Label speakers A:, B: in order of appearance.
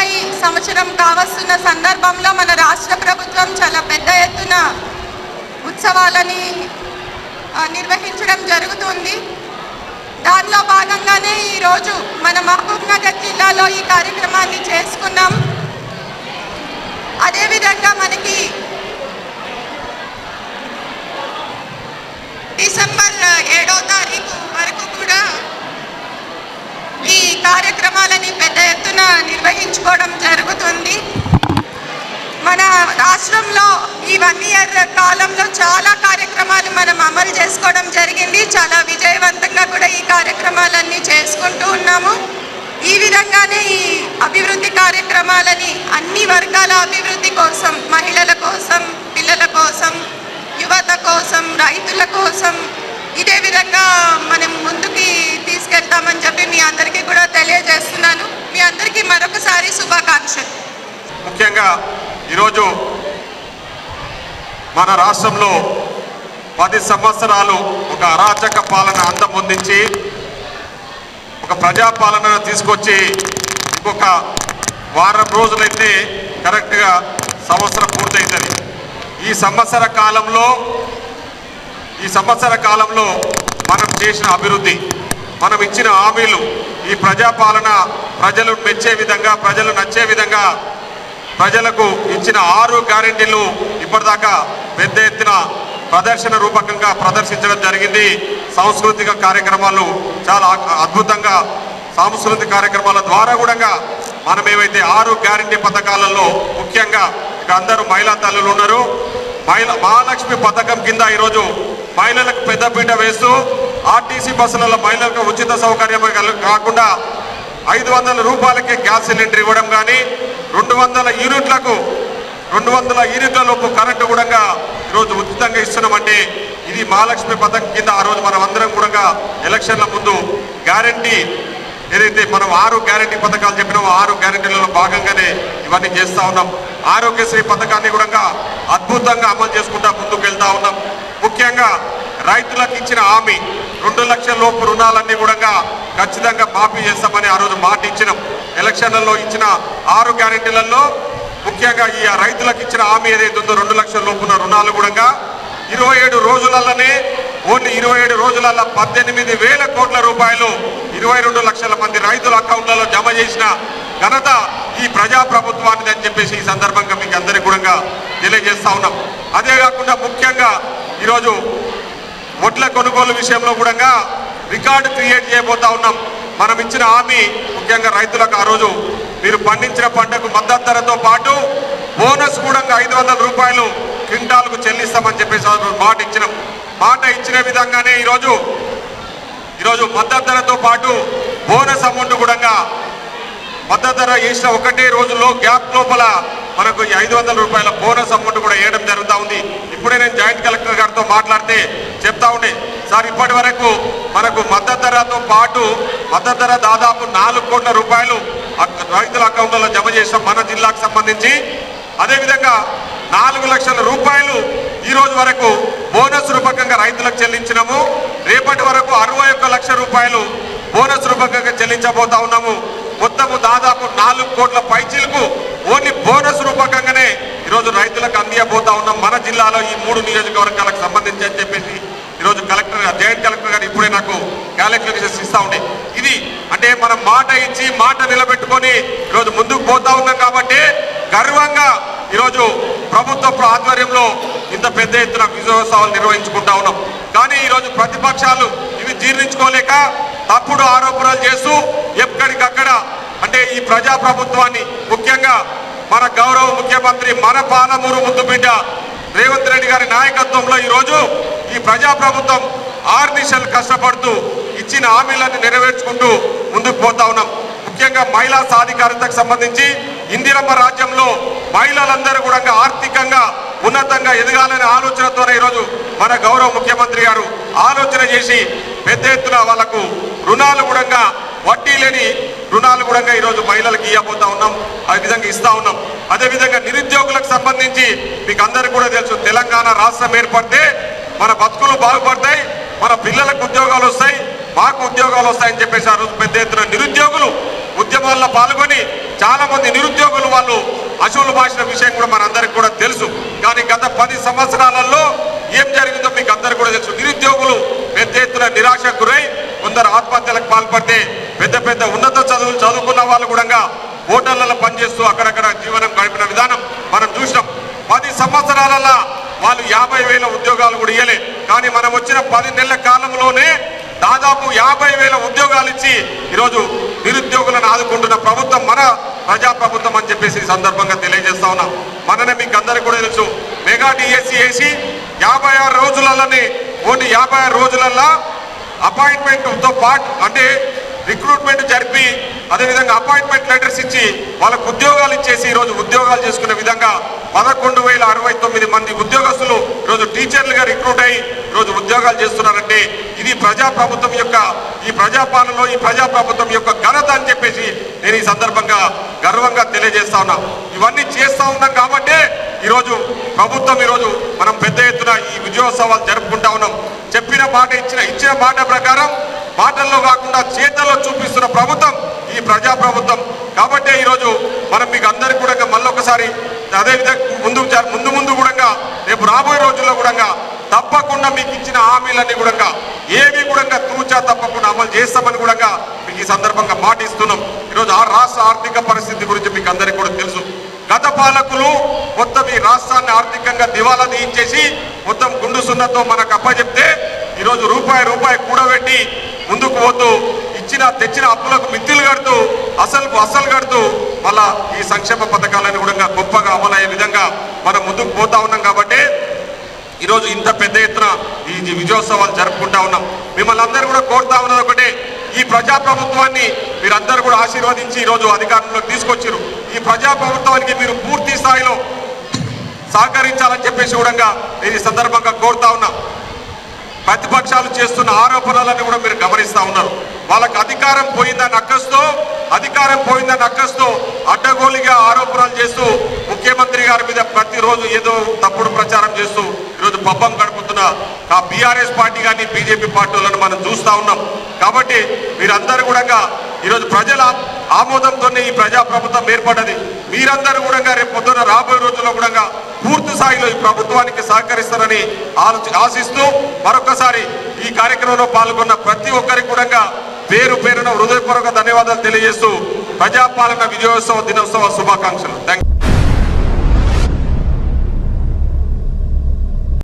A: మనకి సంవత్సరం కావస్తున్న సందర్భంలో మన రాష్ట్ర ప్రభుత్వం చాలా పెద్ద ఎత్తున ఉత్సవాలని నిర్వహించడం జరుగుతుంది. దానిలో భాగంగానే ఈరోజు మన మహబూబ్నగర్ జిల్లాలో ఈ కార్యక్రమాన్ని చేసుకున్నాం అదేవిధంగా మనకి డిసెంబర్ ఏడో తారీఖు వరకు కూడా ఈ కార్యక్రమాలని పెద్ద ఎత్తున నిర్వహించుకోవడం జరుగుతుంది మన రాష్ట్రంలో ఈ వన్ ఇయర్ కాలంలో చాలా కార్యక్రమాలు మనం అమలు చేసుకోవడం జరిగింది. చాలా విజయవంతంగా కూడా ఈ కార్యక్రమాలన్నీ చేసుకుంటూ ఉన్నాము. ఈ విధంగానే ఈ అభివృద్ధి కార్యక్రమాలని అన్ని వర్గాల అభివృద్ధి కోసం మహిళల కోసం పిల్లల కోసం యువత కోసం రైతుల కోసం ఇదే విధంగా మనం ముందుకి తీసుకెళ్తామని చెప్పి మీ అందరికీ కూడా తెలియజేస్తున్నాను. మీ అందరికీ మరొకసారి శుభాకాంక్షలు.
B: ముఖ్యంగా ఈరోజు మన రాష్ట్రంలో పది సంవత్సరాలు ఒక అరాచక పాలన అంతమొందించి ఒక ప్రజాపాలనను తీసుకొచ్చి ఇంకొక వారం రోజులైతే కరెక్ట్గా సంవత్సరం పూర్తయిందని ఈ సంవత్సర కాలంలో ఈ సంవత్సర కాలంలో మనం చేసిన అభివృద్ధి మనం ఇచ్చిన హామీలు ఈ ప్రజాపాలన ప్రజలు మెచ్చే విధంగా ప్రజలు నచ్చే విధంగా ప్రజలకు ఇచ్చిన ఆరు గ్యారెంటీలు ఇప్పటిదాకా పెద్ద ఎత్తున ప్రదర్శన రూపకంగా ప్రదర్శించడం జరిగింది. సాంస్కృతిక కార్యక్రమాలు చాలా అద్భుతంగా సాంస్కృతిక కార్యక్రమాల ద్వారా కూడా మనం ఏవైతే ఆరు గ్యారెంటీ పథకాలలో ముఖ్యంగా ఇక అందరూ మహిళా తల్లులు ఉన్నారు. మహిళ మహాలక్ష్మి పథకం కింద ఈరోజు మహిళలకు పెద్దపీట వేస్తూ ఆర్టీసీ బస్సులలో మహిళలకు ఉచిత సౌకర్యం కాకుండా ఐదు వందల రూపాయలకే గ్యాస్ సిలిండర్ ఇవ్వడం కానీ రెండు వందల యూనిట్లకు రెండు వందల యూనిట్ల లోపు కరెంటు కూడా ఈరోజు ఉచితంగా ఇస్తున్నామంటే ఇది మహాలక్ష్మి పథకం కింద ఆ రోజు మనం అందరం కూడా ఎలక్షన్ల ముందు గ్యారంటీ ఏదైతే మనం ఆరు గ్యారంటీ పథకాలు చెప్పినామో ఆరు గ్యారంటీలలో భాగంగానే ఇవన్నీ చేస్తూ ఉన్నాం. ఆరోగ్యశ్రీ పథకాన్ని కూడా అద్భుతంగా అమలు చేసుకుంటా ముందుకు వెళ్తా ఉన్నాం. ముఖ్యంగా రైతులకు ఇచ్చిన హామీ రెండు లక్షల లోపు రుణాలన్నీ కూడా ఖచ్చితంగా మాఫీ చేస్తామని ఆ రోజు మాట ఇచ్చినాం. ఎలక్షన్లలో ఇచ్చిన ఆరు గ్యారెంటీలలో ముఖ్యంగా ఈ రైతులకు ఇచ్చిన హామీ ఏదైతే ఉందో రెండు లక్షల లోపున రుణాలు కూడా ఇరవై ఏడు రోజులలోనే ఓన్లీ ఇరవై ఏడు రోజులలో పద్దెనిమిది వేల కోట్ల రూపాయలు ఇరవై రెండు లక్షల మంది రైతుల అకౌంట్లలో జమ చేసిన ఘనత ఈ ప్రజాప్రభుత్వానికి అని చెప్పేసి ఈ సందర్భంగా మీకు అందరికీ కూడా తెలియజేస్తా ఉన్నాం. అదే కాకుండా ముఖ్యంగా ఈరోజు ఒడ్ల కొనుగోలు విషయంలో కూడా రికార్డు క్రియేట్ చేయబోతా ఉన్నాం. మనం ఇచ్చిన హామీ ముఖ్యంగా రైతులకు ఆ రోజు మీరు పండించిన పంటకు మద్దతు ధరతో పాటు బోనస్ కూడా ఐదు వందల రూపాయలు క్వింటాల్కు చెల్లిస్తామని చెప్పేసి మాట ఇచ్చినాం. మాట ఇచ్చిన విధంగానే ఈరోజు ఈరోజు మద్దతు ధరతో పాటు బోనస్ అమౌంట్ కూడా మద్దతు ధర వేసిన ఒకటే రోజుల్లో గ్యాప్ లోపల మనకు ఈ ఐదు వందల రూపాయల బోనస్ అమౌంట్ కూడా వేయడం జరుగుతూ ఉంది. ఇప్పుడే నేను జాయింట్ కలెక్టర్ గారితో మాట్లాడితే చెప్తా ఉండే సార్ ఇప్పటి వరకు మనకు మద్దతు ధరతో పాటు మద్దతు ధర దాదాపు నాలుగు కోట్ల రూపాయలు రైతుల అకౌంట్లలో జమ చేసాం మన జిల్లాకు సంబంధించి. అదేవిధంగా నాలుగు లక్షల రూపాయలు ఈ రోజు వరకు బోనస్ రూపకంగా రైతులకు చెల్లించినాము. రేపటి వరకు అరవై ఒక్క లక్ష రూపాయలు బోనస్ రూపకంగా చెల్లించబోతా ఉన్నాము. మొత్తము దాదాపు నాలుగు కోట్ల పైచీలకు ఓన్లీ బోనస్ రూపకంగానే ఈరోజు రైతులకు అందియబోతా ఉన్నాం. మన జిల్లాలో ఈ మూడు నియోజకవర్గాలకు సంబంధించి అని చెప్పేసి ఈరోజు కలెక్టర్ జాయింట్ కలెక్టర్ గారు ఇప్పుడే నాకు క్యాలిక్యులేషన్స్ ఇస్తా ఉండే. ఇది అంటే మనం మాట ఇచ్చి మాట నిలబెట్టుకొని ఈరోజు ముందుకు పోతా ఉన్నాం కాబట్టి గర్వంగా ఈరోజు ప్రభుత్వ ఆధ్వర్యంలో ఇంత పెద్ద ఎత్తున విజయోత్సవాలు నిర్వహించుకుంటా ఉన్నాం. కానీ ఈరోజు ప్రతిపక్షాలు ఇవి జీర్ణించుకోలేక తప్పుడు ఆరోపణలు చేస్తూ ఎక్కడికక్కడ అంటే ఈ ప్రజా ప్రభుత్వాన్ని ముఖ్యంగా మన గౌరవ ముఖ్యమంత్రి మన పాలమూరు ముద్దుబిడ్డ రేవంత్ రెడ్డి గారి నాయకత్వంలో ఈరోజు ఈ ప్రజా ప్రభుత్వం ఆరు దిశలు కష్టపడుతూ ఇచ్చిన హామీలను నెరవేర్చుకుంటూ ముందుకు పోతా ఉన్నాం. ముఖ్యంగా మహిళా సాధికారతకు సంబంధించి ఇందిరమ్మ రాజ్యంలో మహిళలందరూ కూడా ఆర్థికంగా ఉన్నతంగా ఎదగాలనే ఆలోచనతోనే ఈరోజు మన గౌరవ ముఖ్యమంత్రి గారు ఆలోచన చేసి పెద్ద ఎత్తున వాళ్ళకు రుణాలు కూడా వడ్డీ లేని రుణాలు కూడా ఈరోజు మహిళలకు ఇవ్వబోతా ఉన్నాం. ఆ విధంగా ఇస్తా ఉన్నాం. అదేవిధంగా నిరుద్యోగులకు సంబంధించి మీకు అందరికీ కూడా తెలుసు తెలంగాణ రాష్ట్రం ఏర్పడితే మన బతుకులు బాగుపడతాయి. మన పిల్లలకు ఉద్యోగాలు వస్తాయి మాకు ఉద్యోగాలు వస్తాయని చెప్పేసి ఆ రోజు పెద్ద ఎత్తున నిరుద్యోగులు ఉద్యమాల్లో పాల్గొని చాలా మంది నిరుద్యోగులు వాళ్ళు అశువులు భాషల విషయం కూడా మనందరికి కూడా తెలుసు. కానీ గత పది సంవత్సరాలలో ఏం జరిగిందో మీకు అందరికీ కూడా తెలుసు. నిరుద్యోగులు పెద్ద ఎత్తున నిరాశకు గురై కొందరు ఆత్మహత్యలకు పాల్పడితే పెద్ద పెద్ద ఉన్నత చదువులు చదువుకున్న వాళ్ళు కూడా హోటళ్ళలో పనిచేస్తూ అక్కడక్కడ జీవనం గడిపిన విధానం మనం చూసినాం. పది సంవత్సరాలలో వాళ్ళు యాభై వేల ఉద్యోగాలు కూడా ఇయ్యలే. కానీ మనం వచ్చిన పది నెలల కాలంలోనే దాదాపు యాభై వేల ఉద్యోగాలు ఇచ్చి ఈరోజు నిరుద్యోగులను ఆదుకుంటున్న ప్రభుత్వం మన ప్రజా ప్రభుత్వం అని చెప్పేసి ఈ సందర్భంగా తెలియజేస్తా ఉన్నాం. మననే మీకు అందరికీ కూడా తెలుసు. మెగా డిఎస్సి వేసి యాభై ఆరు రోజులలోనే ఓన్లీ యాభై ఆరు రోజులల్లో అపాయింట్మెంట్తో పాటు అంటే రిక్రూట్మెంట్ జరిపి అదేవిధంగా అపాయింట్మెంట్ లెటర్స్ ఇచ్చి వాళ్ళకు ఉద్యోగాలు ఇచ్చేసి ఈరోజు ఉద్యోగాలు చేసుకునే విధంగా పదకొండు వేల అరవై తొమ్మిది మంది ఉద్యోగస్తులు ఈరోజు టీచర్లుగా రిక్రూట్ అయ్యి ఈరోజు ఉద్యోగాలు చేస్తున్నారంటే ఇది ప్రజా ప్రభుత్వం యొక్క ఈ ప్రజాపాలనలో ఈ ప్రజా ప్రభుత్వం యొక్క ఘనత అని చెప్పేసి నేను ఈ సందర్భంగా గర్వంగా తెలియజేస్తా ఉన్నా. ఇవన్నీ చేస్తూ ఉన్నాం కాబట్టే ఈరోజు ప్రభుత్వం ఈరోజు మనం పెద్ద ఎత్తున ఈ విజయోత్సవాలు జరుపుకుంటా ఉన్నాం. చెప్పిన మాట ఇచ్చిన ఇచ్చిన మాట ప్రకారం మాటల్లో కాకుండా చేతల్లో చూపిస్తున్న ప్రభుత్వం ఈ ప్రజా ప్రభుత్వం కాబట్టి ఈరోజు మనం మీకు అందరికి కూడా మళ్ళొకసారి అదేవిధంగా ముందు ముందు ముందు కూడా రేపు రాబోయే రోజుల్లో కూడా తప్పకుండా మీకు ఇచ్చిన హామీలన్నీ కూడా ఏవి కూడా తూచా తప్పకుండా అమలు చేస్తామని కూడా మీకు ఈ సందర్భంగా మాటిస్తున్నాం. ఈరోజు ఆ రాష్ట్ర ఆర్థిక పరిస్థితి గురించి మీకు అందరికీ కూడా తెలుసు. గత పాలకులు మొత్తం ఈ రాష్ట్రాన్ని ఆర్థికంగా దివాలా తీయించేసి మొత్తం గుండు సున్నతో మనకు అప్పచెప్తే ఈరోజు రూపాయి రూపాయి కూడబెట్టి ముందుకు పోతూ ఇచ్చిన తెచ్చిన అప్పులకు మిత్తులు కడుతూ అసలు అసలు కడుతూ మళ్ళా ఈ సంక్షేమ పథకాలను కూడా గొప్పగా అమలయ్యే విధంగా మనం ముందుకు పోతా ఉన్నాం కాబట్టి ఈరోజు ఇంత పెద్ద ఎత్తున ఈ విజయోత్సవాలు జరుపుకుంటా ఉన్నాం. మిమ్మల్ని అందరూ కూడా కోరుతా ఉన్నది ఒకటే ఈ ప్రజా ప్రభుత్వాన్ని మీరందరూ కూడా ఆశీర్వదించి ఈరోజు అధికారంలోకి తీసుకొచ్చారు ఈ ప్రజా ప్రభుత్వానికి మీరు పూర్తి స్థాయిలో సహకరించాలని చెప్పేసి కూడా ఈ సందర్భంగా కోరుతా ఉన్నాం. ప్రతిపక్షాలు చేస్తున్న ఆరోపణలను కూడా మీరు గమనిస్తా ఉన్నారు. వాళ్ళకి అధికారం పోయిందని అక్కస్తో అధికారం పోయిందని అక్కస్తో అడ్డగోలిగా ఆరోపణలు చేస్తూ ముఖ్యమంత్రి గారి మీద ప్రతిరోజు ఏదో తప్పుడు ప్రచారం చేస్తూ పబ్బం గడుపుతున్న ఆ బీఆర్ఎస్ పార్టీ కానీ బీజేపీ పార్టీలను మనం చూస్తా ఉన్నాం. కాబట్టి మీరందరూ కూడా ఈరోజు ప్రజల ఆమోదంతోనే ఈ ప్రజా ప్రభుత్వం ఏర్పడ్డది. మీరందరూ కూడా రేపు పొద్దున రాబోయే రోజుల్లో కూడా పూర్తి స్థాయిలో ఈ ప్రభుత్వానికి సహకరిస్తారని ఆలోచి ఆశిస్తూ మరొకసారి ఈ కార్యక్రమంలో పాల్గొన్న ప్రతి ఒక్కరికి కూడా పేరు పేరున హృదయపూర్వక ధన్యవాదాలు తెలియజేస్తూ ప్రజాపాలన విజయోత్సవ దినోత్సవ శుభాకాంక్షలు. థ్యాంక్